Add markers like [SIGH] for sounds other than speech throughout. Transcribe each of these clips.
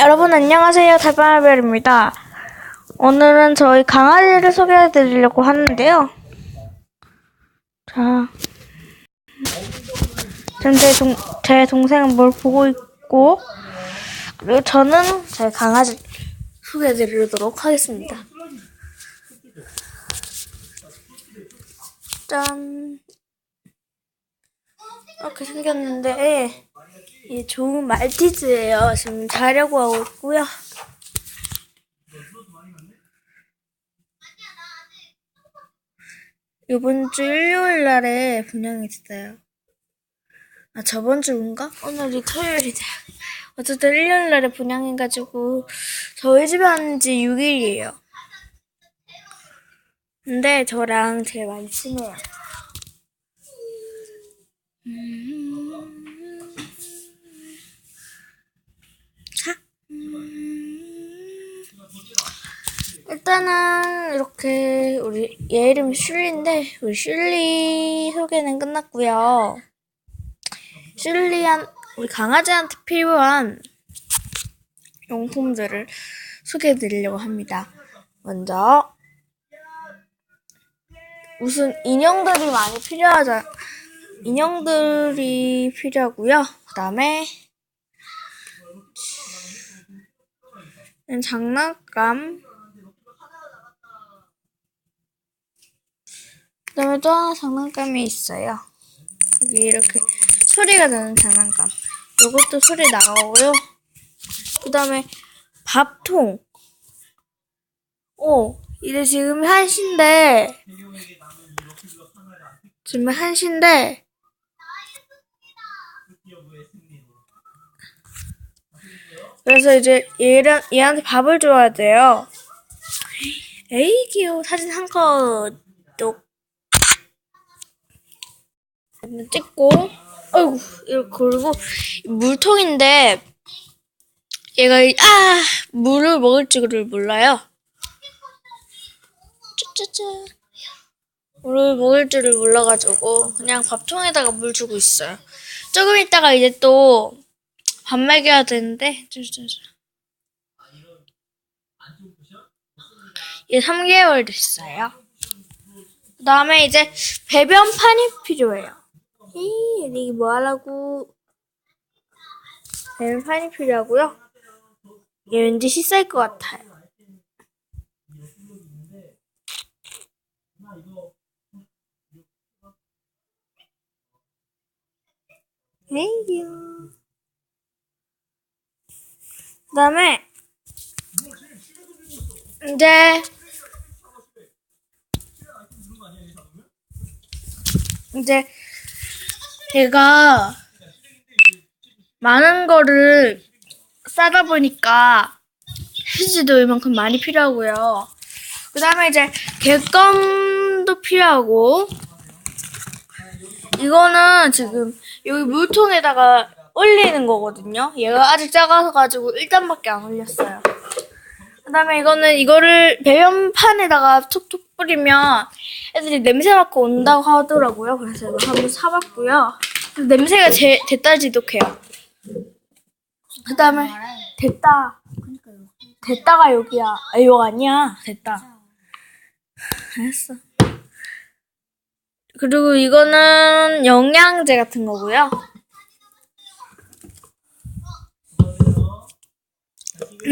여러분 안녕하세요. 달바나별입니다. 오늘은 저희 강아지를 소개해 드리려고 하는데요. 자. 지금 제, 동, 제 동생은 뭘 보고 있고 그리고 저는 제 강아지 소개해 드리도록 하겠습니다. 짠. 이렇게 생겼는데 이 좋은 말티즈예요. 지금 자려고 하고 있고요. 이번 주 일요일 날에 분양이 됐어요. 아 저번 주인가? 오늘이 토요일이다. 어쨌든 일요일 날에 분양해가지고 저희 집에 왔는 지 6일이에요. 근데 저랑 제일 많이 친해요. 일단은 이렇게 우리 얘 이름이 슐리인데 우리 슐리 소개는 끝났고요. 슐리한 우리 강아지한테 필요한 용품들을 소개해 드리려고 합니다. 먼저 무슨 인형들이 많이 필요하죠. 인형들이 필요하고요. 그다음에 장난감. 그다음에 또 하나 장난감이 있어요. 여기 이렇게 소리가 나는 장난감. 요것도 소리 나가고요. 그 다음에 밥통. 오, 이제 지금 1시인데 지금 1시인데 그래서 이제 얘랑 얘한테 밥을 줘야 돼요. 에이 귀여워 사진 한 컷도 찍고 어이구 이렇게 그리고 물통인데 얘가 아 물을 먹을 줄을 몰라요. 짜짜짜 물을 먹을 줄을 몰라가지고 그냥 밥통에다가 물 주고 있어요. 조금 있다가 이제 또 밥 먹여야 되는데. 얘 3개월 됐어요. 그 다음에 이제 배변판이 필요해요. 이 이게 뭐 하려고 배변판이 필요하고요. 얘 왠지 씻을 것 같아요. 땡큐. 그다음에 이제 이제 얘가 많은 거를 싸다 보니까 휴지도 이만큼 많이 필요하고요. 그 다음에 이제 객검도 필요하고 이거는 지금 여기 물통에다가 올리는 거거든요. 얘가 아직 작아서 가지고 1단밖에 안 올렸어요. 그 다음에 이거는 이거를 배변판에다가 툭툭 뿌리면 애들이 냄새 맡고 온다고 하더라고요. 그래서 이거 한번 사봤고요. 냄새가 제, 됐다 지독해요. 그 다음에 됐다. 됐다가 여기야. 아, 이거 아니야. 됐다. 알았어. 그리고 이거는 영양제 같은 거고요.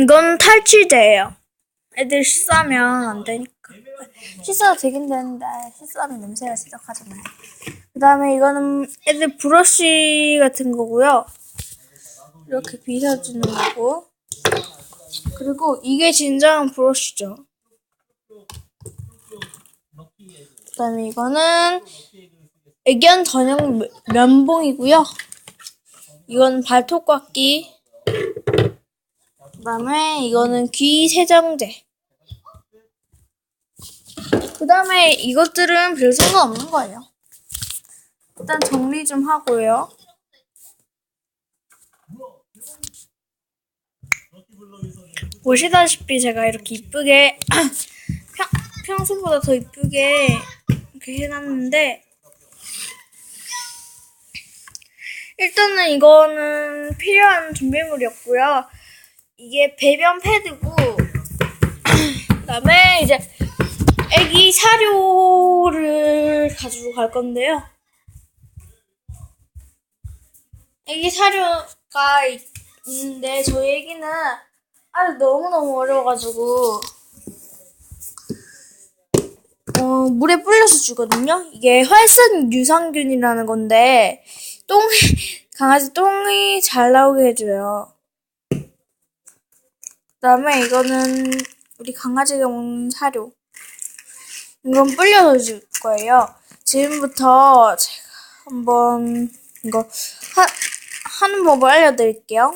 이건 탈취제예요. 애들 씻으면 안 되니까. 씻어도 되긴 되는데 씻으면 냄새가 지독하잖아요. 그 다음에 이거는 애들 브러쉬 같은 거고요. 이렇게 빗어주는 거고. 그리고 이게 진정한 브러쉬죠. 그 다음에 이거는 애견 전용 면- 면봉이고요. 이건 발톱 깎기. 그 다음에 이거는 귀 세정제. 그 다음에 이것들은 별 생각 없는 거예요. 일단 정리 좀 하고요. 보시다시피 제가 이렇게 이쁘게 [CLEARS THROAT] 평, 평소보다 더 이쁘게 이렇게 해놨는데 일단은 이거는 필요한 준비물이었고요. 이게 배변 패드고 그다음에 이제 애기 사료를 가지고 갈 건데요. 애기 사료가 있- 있는데 저희 애기는 아직 너무너무 어려가지고 어, 물에 불려서 주거든요. 이게 활성 유산균이라는 건데 똥 강아지 똥이 잘 나오게 해줘요. 그다음에 이거는 우리 강아지가 먹는 사료. 이건 불려서 줄 거예요. 지금부터 제가 한번 이거 하, 하는 법을 알려드릴게요.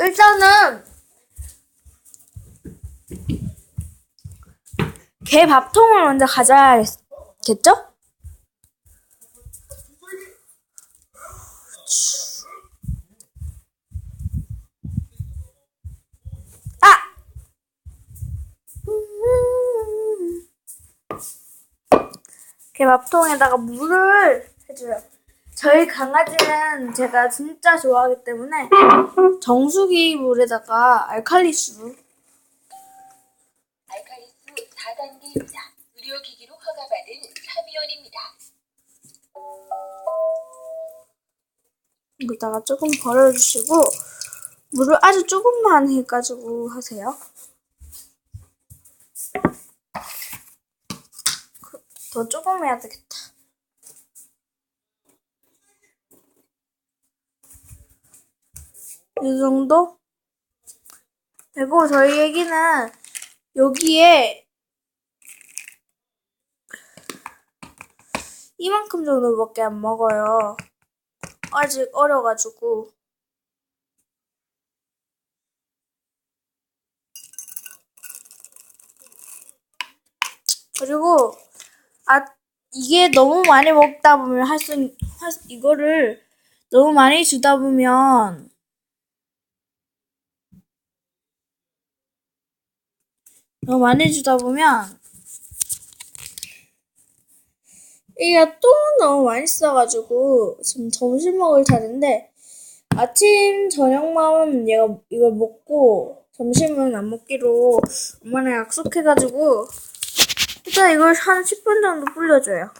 일단은 개 밥통을 먼저 가져야겠죠? 밥통에다가 물을 해줘요. 저희 강아지는 제가 진짜 좋아하기 때문에 정수기 물에다가 알칼리수 알칼리수 4단계입니다. 의료기기로 허가받은 참이온입니다. 여기다가 조금 버려주시고 물을 아주 조금만 해가지고 하세요. 더 조금 해야 되겠다. 이 정도? 그리고 저희 애기는 여기에 이만큼 정도밖에 안 먹어요. 아직 어려가지고. 그리고, 아, 이게 너무 많이 먹다 보면 할 수, 할 수- 이거를 너무 많이 주다 보면, 너무 많이 주다 보면, 얘가 똥 너무 많이 싸가지고 지금 점심 먹을 차례인데 아침 저녁만 얘가 이걸 먹고 점심은 안 먹기로 엄마랑 약속해가지고 일단 이걸 한 10분 정도 불려줘요.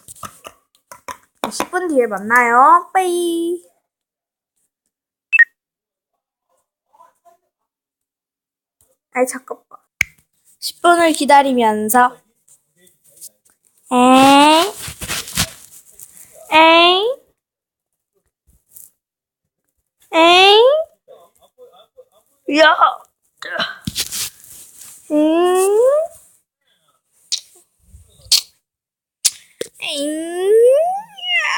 10분 뒤에 만나요. 빠이. 아이 잠깐만. 10분을 기다리면서 엥? 엥? 엥? 야! 응? 엥? 야!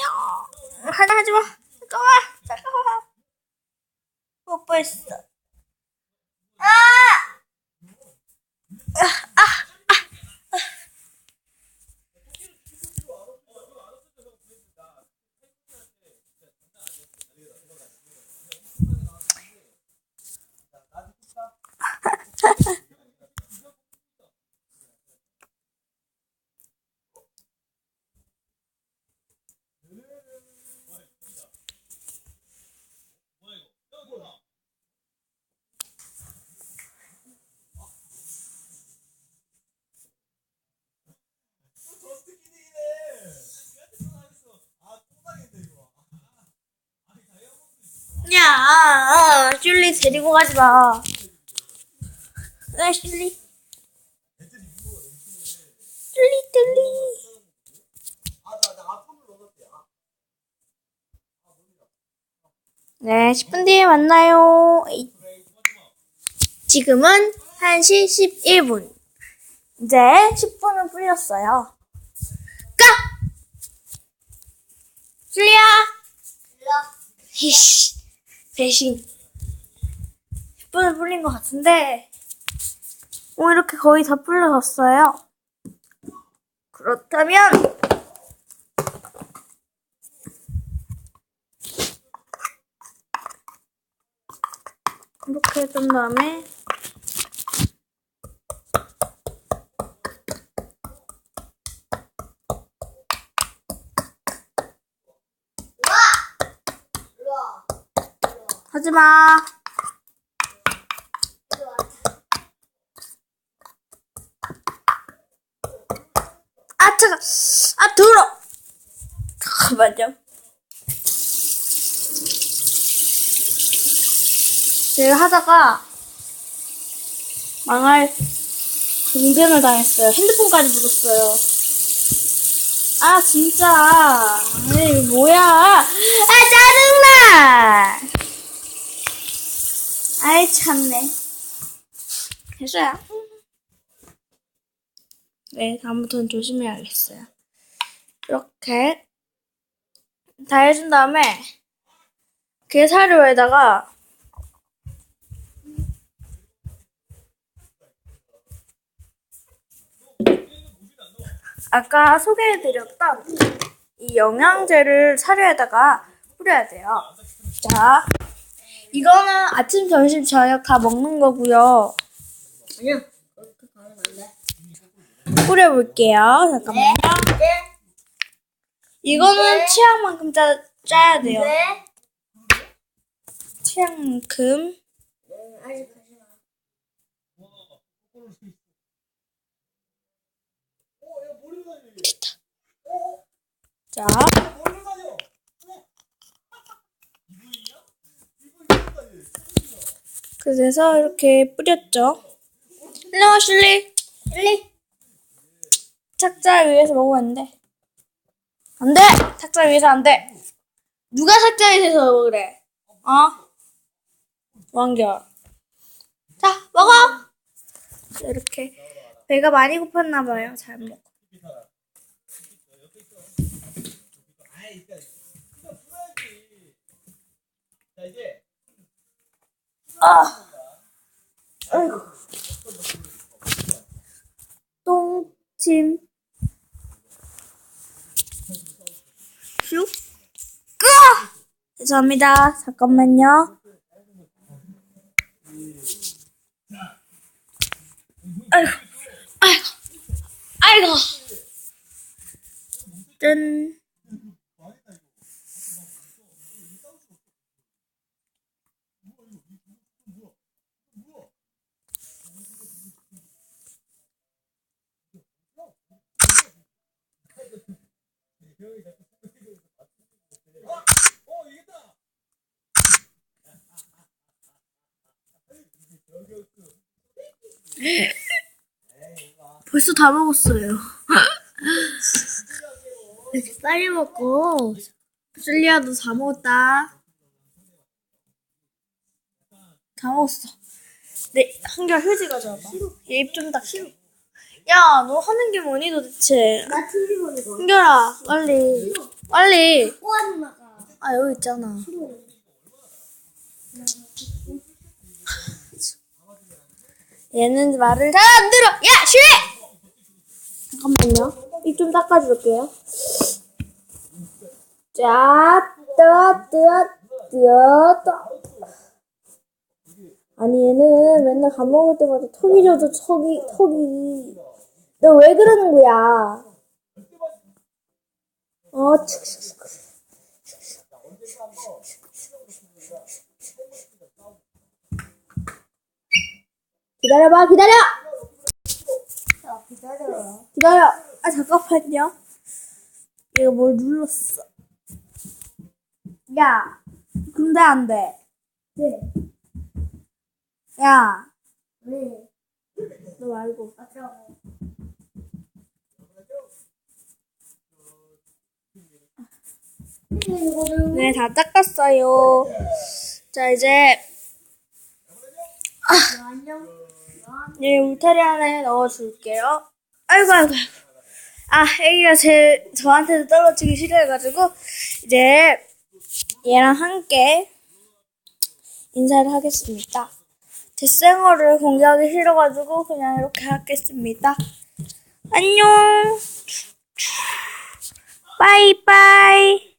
야! 하나 하지 마. 잠깐만. 잠깐만. 뽀뽀했어. 아! 야, 슐리 데리고 가지 마. 야, 슐리. 슐리, 슐리. 네, 10분 뒤에 만나요. 지금은 1시 11분. 이제 10분은 풀렸어요. 까! 슐리야! 히씨, 배신. 10분을 불린 것 같은데 오 이렇게 거의 다 불려졌어요. 그렇다면 이렇게 해준 다음에 하지마 아, 차가. 아, 들어. 잠깐만요. 제가 하다가 망할 분쟁을 당했어요. 핸드폰까지 묻었어요. 아, 진짜. 아이, 뭐야. 아, 짜증나! 아이, 참네. 됐어요. 네, 다음부터는 조심해야겠어요. 이렇게 다 해준 다음에 게 사료에다가 아까 소개해드렸던 이 영양제를 사료에다가 뿌려야 돼요. 자, 이거는 아침, 점심, 저녁 다 먹는 거고요. 아니요. 그렇게 가면 안 돼. 뿌려볼게요. 잠깐만요. 네. 이거는 취향만큼 짜, 짜야 돼요. 네. 취향만큼. 네, 아직 가지 마. 자. 그래서 이렇게 뿌렸죠. 일로 실리. 실리. 착자 위에서 먹으면 안 돼. 안 돼! 착자 위에서 안 돼! 누가 착자 위에서 먹으래? 어? 왕결. 자, 먹어! 자, 이렇게. 배가 많이 고팠나봐요. 잘 먹고. 아! 아이고. 똥침. 죄송합니다. 잠깐만요. 아이고, 아이고, 아이고. 짠. [LAUGHS] 벌써 다 먹었어요. 이렇게 빨리 먹고. 슬리아도 다 먹었다. 다 먹었어. 네, 한결 휴지 가져와봐. 얘입좀 닦. 싫어. 야, 너 하는 게 뭐니 도대체? 나 TV 보는 거. 한결아, 빨리. 빨리. 마가. 아, 여기 있잖아. 얘는 말을 잘 안 들어. 야, 쉬! 잠깐만요. 입 좀 닦아줄게요. 자, 뜨아, 뜨아, 뜨아, 뜨아. 아니, 얘는 맨날 밥 먹을 때마다 턱이 져서 턱이, 턱이. 너 왜 그러는 거야? 어, 칙칙칙. 기다려봐, 기다려! 자, 기다려. 기다려. 아, 잠깐만요. 얘가 뭘 눌렀어. 야, 근데 안 돼. 네. 야, 네. 너 말고. 이거를 네, 다 닦았어요. 자, 이제, 안녕. 네, 울타리 안에 넣어줄게요. 아이고, 아이고, 아이고. 아, 애기가 제, 저한테도 떨어지기 싫어해가지고, 이제, 얘랑 함께 인사를 하겠습니다. 제 생얼을 공개하기 싫어가지고, 그냥 이렇게 하겠습니다. 안녕! 빠이빠이!